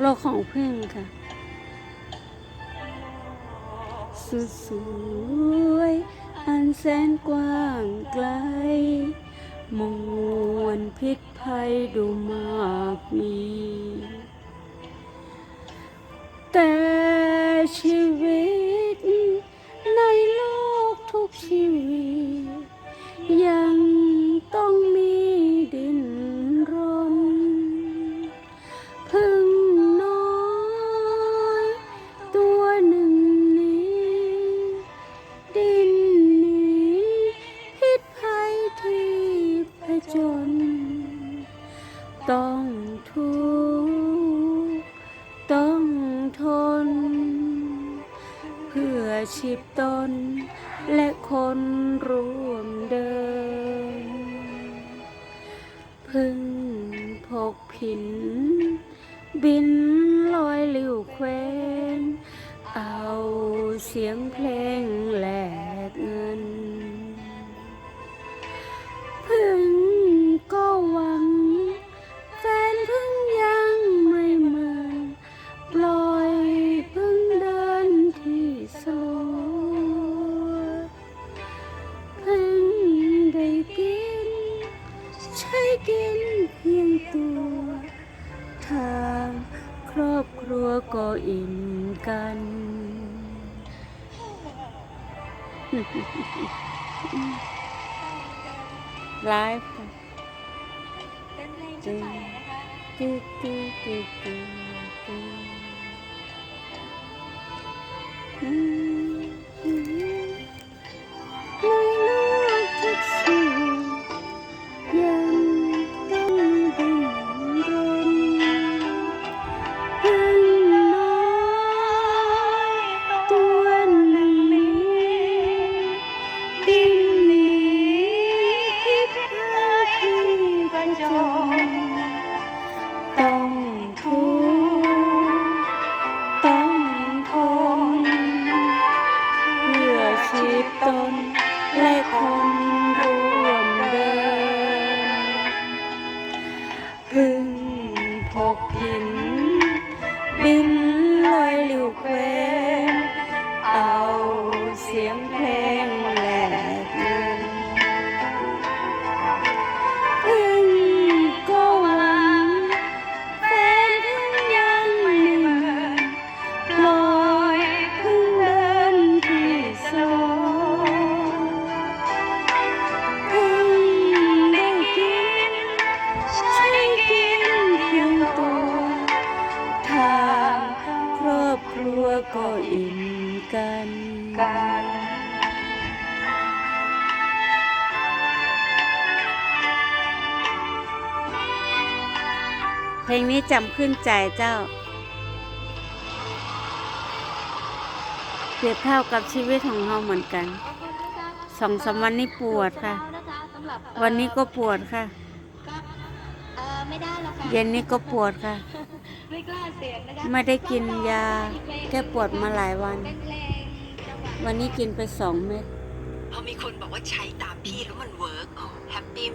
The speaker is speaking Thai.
โลกของพึ่งค่ะ สุดสวย อันแสนกว้างไกลมวลพิษภัยดูมากมี ชีพตน และคนร่วมเดิน พึ่งพกผิน บินลอยลิวเคว้นเอาเสียงเพลงแลกเงิน พึ่ง กินเพียงตัว ทางครอบครัวก็อิ่มกันไลฟ์ค่ะเป็นเพลงชุดใหม่นะคะตื้อตื้อตื้อตื้อ คนร่วมเดินพึ่งพกหินบินลอยหลิวเคว กันเพลงนี้จำขึ้นใจเจ้า เปรียบเท่ากับชีวิตของเราเหมือนกันสองสามวันนี้ปวดค่ะ วันนี้ก็ปวดค่ะเย็นนี้ก็ปวดค่ะ ไม่กล้าเสียนะคะไม่ได้กินยาแค่ปวดมาหลายวัน วันนี้กินไปสองเม็ดพอมีคนบอกว่าใช้ตามพี่แล้วมันเวิร์